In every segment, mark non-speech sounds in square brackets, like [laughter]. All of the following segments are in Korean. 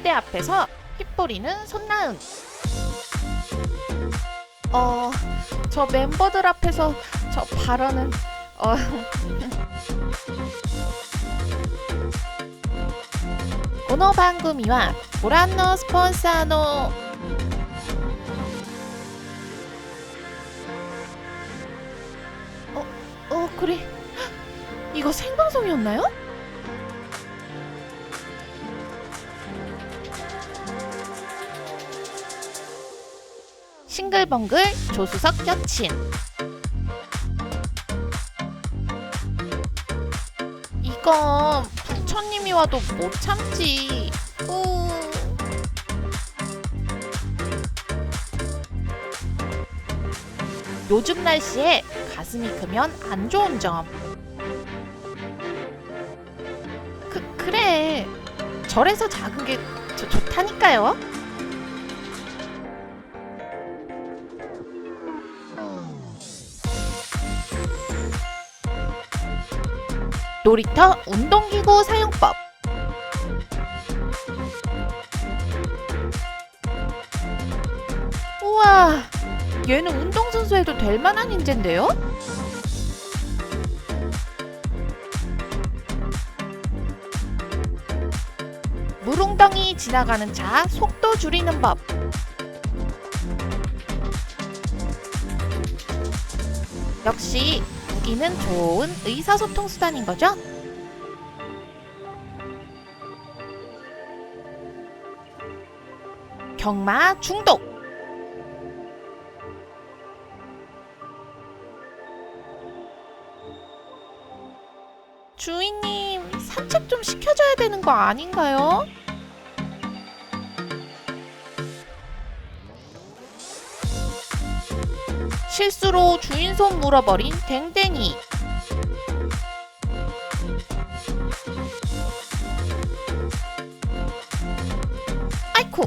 학대 앞에서 핏뿌리는 손나은. 어, 저 멤버들 앞에서 저 발언은 어. [laughs] 오노 방금이와 보란노 스폰서노 어, 어, 그래. 이거 생방송이었나요? 싱글벙글 조수석 여친 이건 부처님이 와도 못 참지 우. 요즘 날씨에 가슴이 크면 안 좋은 점. 그, 그래. 절에서 작은 게 저, 좋다니까요. 놀이터 운동기구 사용법. 우와, 얘는 운동선수 해도 될 만한 인재인데요? 물웅덩이 지나가는 차 속도 줄이는 법. 역시 무기는 좋은 의사소통 수단인 거죠? 경마 중독. 주인님, 산책 좀 시켜줘야 되는 거 아닌가요? 실수로 주인 손 물어버린 댕댕이. 아이쿠,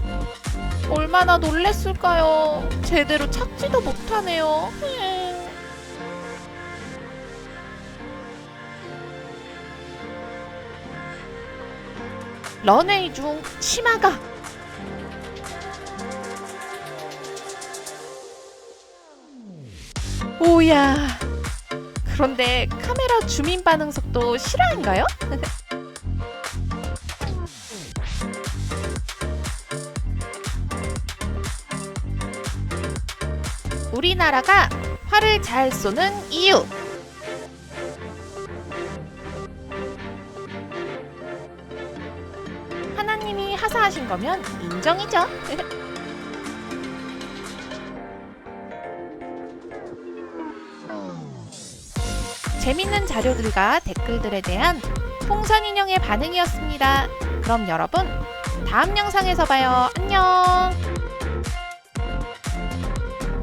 얼마나 놀랬을까요? 제대로 찾지도 못하네요. 음. 런웨이 중 치마가 오야 그런데 카메라 주민 반응 속도 실화인가요? [laughs] 우리나라가 활을 잘 쏘는 이유 하나님이 하사하신 거면 인정이죠. [laughs] 재밌는 자료들과 댓글들에 대한 풍선 인형의 반응이었습니다. 그럼 여러분, 다음 영상에서 봐요. 안녕!